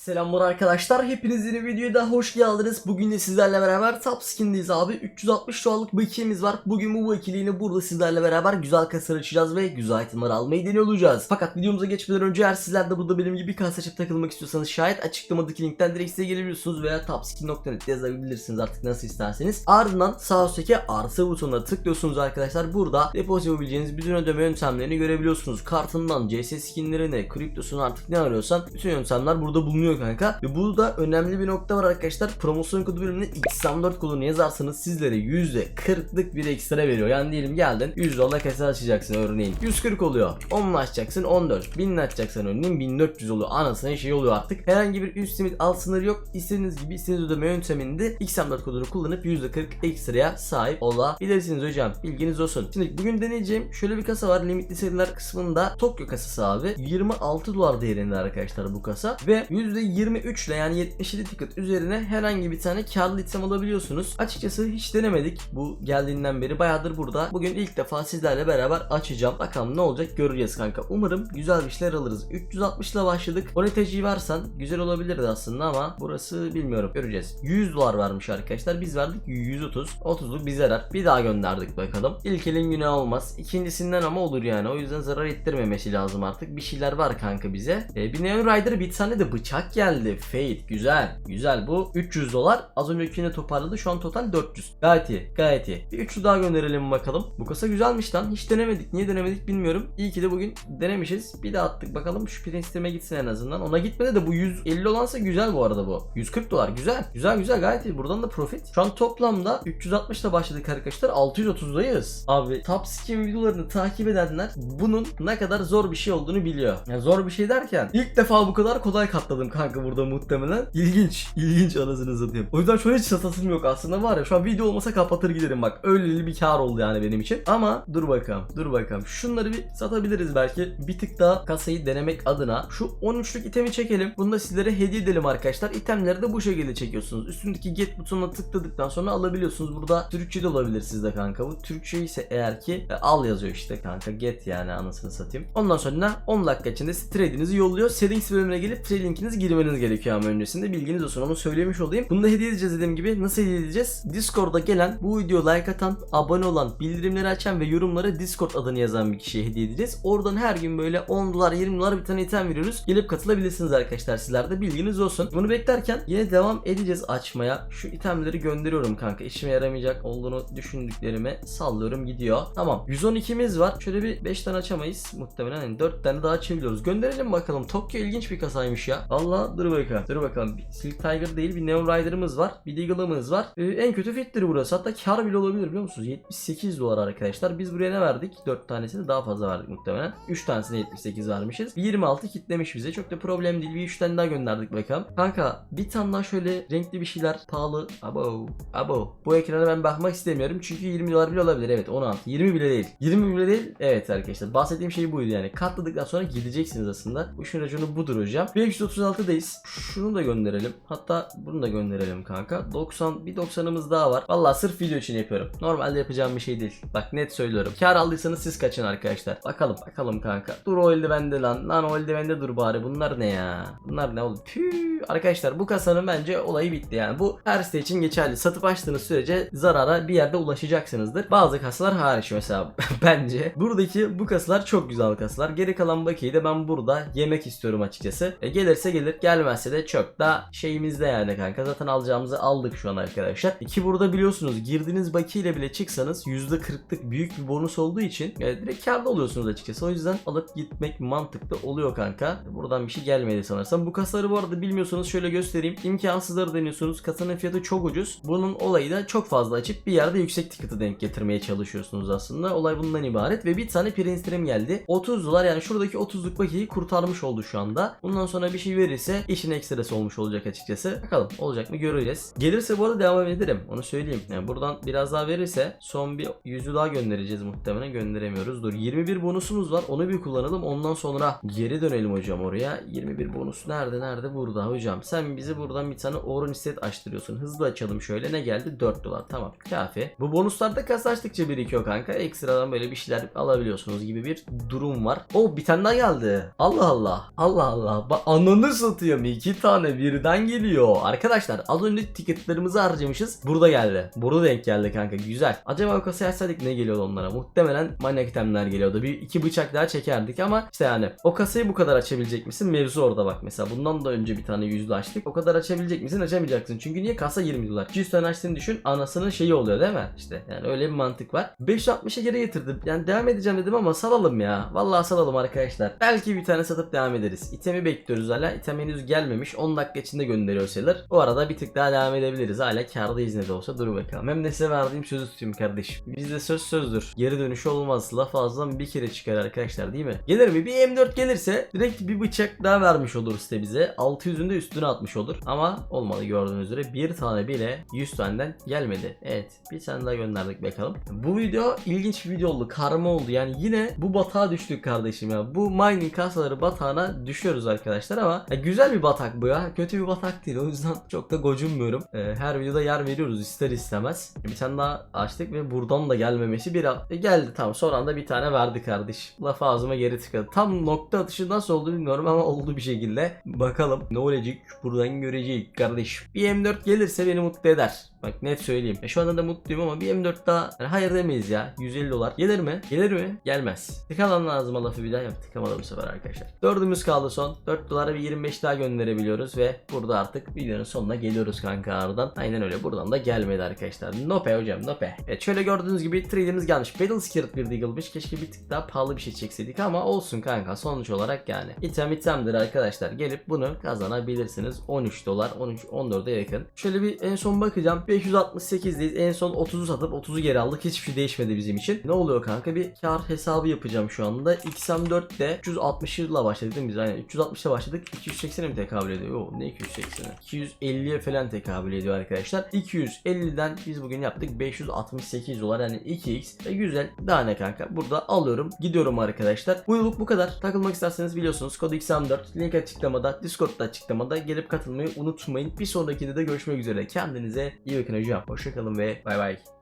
Selamlar arkadaşlar. Hepiniz yeni videoya da hoş geldiniz. Bugün de sizlerle beraber Top Skin'deyiz abi. 360 dolarlık bir ikimiz var. Bugün bu ikiliğini burada sizlerle beraber güzel kasar açacağız ve güzel itemler almayı deniyor olacağız. Fakat videomuza geçmeden önce eğer sizler de burada benim gibi kas açıp takılmak istiyorsanız şayet açıklamadaki linkten direkt size gelebiliyorsunuz veya topskin.net yazabilirsiniz artık nasıl isterseniz. Ardından sağ üstteki arsa butonuna tıklıyorsunuz arkadaşlar. Burada depozit yapabileceğiniz bütün ödeme yöntemlerini görebiliyorsunuz. Kartından CS skinlerine, kriptosunu artık ne arıyorsan bütün yöntemler burada bulunuyor kanka. Ve burada önemli bir nokta var arkadaşlar. Promosyon kodu bölümüne X14 kodunu yazarsanız sizlere %40'lık bir ekstra veriyor. Yani diyelim geldin 100 dolar kasa açacaksın örneğin. 140 oluyor. 10'unu açacaksın 14. 1000'ini açacaksın örneğin 1400 oluyor. Anasının şey oluyor artık. Herhangi bir üst limit alt sınır yok. İstediğiniz gibi istediğiniz ödeme yönteminde X14 kodunu kullanıp %40 ekstraya sahip olabilirsiniz hocam. Bilginiz olsun. Şimdi bugün deneyeceğim şöyle bir kasa var. Limitli seriler kısmında Tokyo kasası abi. 26 dolar değerinde arkadaşlar bu kasa. Ve %23 ile yani 77 ticket üzerine herhangi bir tane karlı item alabiliyorsunuz. Açıkçası hiç denemedik bu geldiğinden beri. Bayağıdır burada. Bugün ilk defa sizlerle beraber açacağım. Bakalım ne olacak göreceğiz kanka. Umarım güzel bir şeyler alırız. 360 ile başladık. Moneteciyi versen güzel olabilirdi aslında ama burası bilmiyorum. Göreceğiz. 100 dolar vermiş arkadaşlar. Biz verdik 130. 30'luk bir zarar. Bir daha gönderdik bakalım. İlk elin günah olmaz. İkincisinden ama olur yani. O yüzden zarar ettirmemesi lazım artık. Bir şeyler var kanka bize. Ee, bir Neon Rider bir tane de bıçak geldi. Fate güzel. Güzel bu 300 dolar. Az öncekine toparladı. Şu an total 400. Gayet iyi. Gayet iyi. Bir 300 daha gönderelim bakalım. Bu kasa güzelmiş lan. Hiç denemedik. Niye denemedik bilmiyorum. İyi ki de bugün denemişiz. Bir daha attık bakalım. Şu prensime gitsin en azından. Ona gitmedi de bu 150 olansa güzel bu arada bu. 140 dolar. Güzel. Güzel güzel gayet iyi. Buradan da profit. Şu an toplamda 360 ile başladık arkadaşlar. 630'dayız. Abi top skin videolarını takip edenler bunun ne kadar zor bir şey olduğunu biliyor. Yani zor bir şey derken ilk defa bu kadar kolay katladım kanka burada muhtemelen. İlginç. İlginç anasını satayım. O yüzden şöyle hiç satasım yok aslında var ya şu an video olmasa kapatır giderim bak. Öyle bir kar oldu yani benim için. Ama dur bakalım. Dur bakalım. Şunları bir satabiliriz belki. Bir tık daha kasayı denemek adına. Şu 13'lük itemi çekelim. Bunu da sizlere hediye edelim arkadaşlar. İtemleri de bu şekilde çekiyorsunuz. Üstündeki get butonuna tıkladıktan sonra alabiliyorsunuz. Burada Türkçe de olabilir sizde kanka. Bu Türkçe ise eğer ki e, al yazıyor işte kanka. Get yani anasını satayım. Ondan sonra 10 dakika içinde trade'inizi yolluyor. Settings bölümüne gelip trade linkinizi girmeniz gerekiyor ama öncesinde. Bilginiz olsun. Onu söylemiş olayım. Bunu da hediye edeceğiz dediğim gibi. Nasıl hediye edeceğiz? Discord'da gelen, bu video like atan, abone olan, bildirimleri açan ve yorumlara Discord adını yazan bir kişiye hediye edeceğiz. Oradan her gün böyle 10 dolar 20 dolar bir tane item veriyoruz. Gelip katılabilirsiniz arkadaşlar sizler de bilginiz olsun. Bunu beklerken yine devam edeceğiz açmaya. Şu itemleri gönderiyorum kanka. İşime yaramayacak olduğunu düşündüklerime sallıyorum gidiyor. Tamam. 112'miz var. Şöyle bir 5 tane açamayız. Muhtemelen hani 4 tane daha açabiliyoruz. Gönderelim bakalım. Tokyo ilginç bir kasaymış ya. Valla dur bakalım. Dur bakalım. Bir Silk Tiger değil bir Neon Rider'ımız var. Bir Deagle'ımız var. Ee, en kötü fittir burası. Hatta kar bile olabilir biliyor musunuz? 78 dolar arkadaşlar. Biz buraya ne verdik? 4 tanesini daha fazla verdik muhtemelen. 3 tanesine 78 vermişiz. Bir 26 kitlemiş bize. Çok da problem değil. Bir 3 tane daha gönderdik bakalım. Kanka bir tane daha şöyle renkli bir şeyler pahalı. Abo. Abo. Bu ekrana ben bakmak istemiyorum. Çünkü 20 dolar bile olabilir. Evet 16. 20 bile değil. 20 bile değil. Evet arkadaşlar. Bahsettiğim şey buydu yani. Katladıktan sonra gideceksiniz aslında. Bu işin raconu budur hocam. 536'dayız. Şunu da gönderelim. Hatta bunu da gönderelim kanka. 90 bir 90'ımız daha var. Vallahi sırf video için yapıyorum. Normalde yapacağım bir şey değil. Bak net söylüyorum. Kar aldıysanız siz kaçın arkadaşlar. Bakalım bakalım kanka. Dur o elde bende lan. Lan o elde bende dur bari. Bunlar ne ya? Bunlar ne oldu? Püh. Arkadaşlar bu kasanın bence olayı bitti yani. Bu her site için geçerli. Satıp açtığınız sürece zarara bir yerde ulaşacaksınızdır. Bazı kasalar hariç mesela bence. Buradaki bu kasalar çok güzel kasalar. Geri kalan bakiyi de ben burada yemek istiyorum açıkçası. E, gelirse gelir gelmezse de çok da şeyimizde yani kanka. Zaten alacağımızı aldık şu an arkadaşlar. Ki burada biliyorsunuz girdiğiniz bakiyle bile çıksanız %40'lık büyük bir bonus olduğu için e, direkt karda oluyorsunuz açıkçası. O yüzden alıp gitmek mantıklı oluyor kanka. Buradan bir şey gelmedi sanırsam. Bu kasaları bu arada bilmiyorsanız şöyle göstereyim. İmkansızları deniyorsunuz. Kasanın fiyatı çok ucuz. Bunun olayı da çok fazla açıp bir yerde yüksek ticket'ı denk getirmeye çalışıyorsunuz aslında. Olay bundan ibaret ve bir tane Prince geldi. 30 dolar yani şuradaki 30'luk bakiyi kurtarmış oldu şu anda. Bundan sonra bir şey verirse işin ekstrası olmuş olacak açıkçası. Bakalım olacak mı göreceğiz. Gelirse bu arada devam ederim. Onu söyleyeyim. Yani buradan biraz daha verirse son bir yüzü daha göndereceğiz muhtemelen gönderemiyoruz. Dur 21 bonusumuz var. Onu bir kullanalım. Ondan sonra geri dönelim hocam oraya. 21 bonus nerede nerede burada hocam. Sen bizi buradan bir tane Oron Estate açtırıyorsun. Hızlı açalım şöyle. Ne geldi? 4 dolar. Tamam. Kafi. Bu bonuslarda kasa açtıkça birikiyor kanka. Ekstradan böyle bir şeyler alabiliyorsunuz gibi bir durum var. O bir tane daha geldi. Allah Allah. Allah Allah. Bak ananı satıyorum. iki tane birden geliyor. Arkadaşlar az önce ticketlarımızı harcamışız. Burada geldi. Burada denk geldi kanka. Güzel. Acaba o kasayı açsaydık ne geliyordu onlara? Muhtemelen manyak itemler geliyordu. Bir iki bıçak daha çekerdik ama işte yani o kasayı bu kadar açabilecek misin? Mevzu orada bak mesela. Bundan da önce bir tane yüzlü açtık. O kadar açabilecek misin? Açamayacaksın. Çünkü niye? Kasa 20 dolar. 200 tane açtığını düşün. Anasının şeyi oluyor değil mi? İşte yani öyle bir mantık var. 560'a geri getirdim. Yani devam edeceğim dedim ama salalım ya. Vallahi salalım arkadaşlar. Belki bir tane satıp devam ederiz. İtemi bekliyoruz hala. İtem henüz gelmemiş. 10 dakika içinde gönderiyor sayılır. O arada bir tık daha devam edebiliriz. Hala kârdayız ne de olsa. Dur bakalım. Hem de size verdiğim sözü tutayım kardeşim. Bizde söz sözdür. Geri dönüşü olmaz. Laf ağzından bir kere çıkar arkadaşlar değil mi? Gelir mi? Bir M4 gelirse direkt bir bıçak daha vermiş olur site bize. 600'ün de üstüne atmış olur. Ama olmadı gördüğünüz üzere. Bir tane bile 100 taneden gelmedi. Evet. Bir tane daha gönderdik bakalım. Bu video ilginç bir video oldu. Karma oldu. Yani yine bu batağa düştük kardeşim ya. Bu mining kasaları batağına düşüyoruz arkadaşlar ama ya güzel bir batak bu ya. Kötü bir batak değil. O yüzden çok da gocunmuyorum. Ee, her videoda yer veriyoruz ister istemez. Bir tane daha açtık ve buradan da gelmemesi bir e, geldi tamam. Son anda bir tane verdi kardeş. Laf ağzıma geri tıkadı. Tam nokta atışı nasıl oldu bilmiyorum ama oldu bir şekilde. Bakalım ne olacak buradan göreceğiz kardeş. Bir M4 gelirse beni mutlu eder. Bak net söyleyeyim. E, şu anda da mutluyum ama bir M4 daha yani hayır demeyiz ya. 150 dolar. Gelir mi? Gelir mi? Gelmez. Tıkamam lazım lafı bir daha yap. Tıkamadım bu sefer arkadaşlar. Dördümüz kaldı son. 4 dolara bir 25 daha gönderebiliyoruz ve burada artık videonun sonuna geliyoruz kanka aradan. Aynen öyle. Buradan da gelmedi arkadaşlar. Nope hocam nope. Evet şöyle gördüğünüz gibi trade'imiz gelmiş. Battle Skirt bir Deagle'mış. Keşke bir tık daha pahalı bir şey çekseydik ama olsun kanka. Sonuç olarak yani. İtem itemdir arkadaşlar. Gelip bunu kazanabilirsiniz. 13 dolar. 13 14'e yakın. Şöyle bir en son bakacağım. 568'deyiz. En son 30'u satıp 30'u geri aldık. Hiçbir şey değişmedi bizim için. Ne oluyor kanka? Bir kar hesabı yapacağım şu anda. XM4'te 360 ile başladık değil mi biz? Aynen 360 ile başladık. 280'e mi tekabül ediyor? Yo, ne 280'e? 250'ye falan tekabül ediyor arkadaşlar. 250'den biz bugün yaptık 568 dolar yani 2x. E, güzel. Daha ne kanka? Burada alıyorum. Gidiyorum arkadaşlar. Bu yıllık bu kadar. Takılmak isterseniz biliyorsunuz. Kod XM4. Link açıklamada. Discord'da açıklamada. Gelip katılmayı unutmayın. Bir sonrakinde de görüşmek üzere. Kendinize iyi bakın hocam. Hoşçakalın ve bay bay.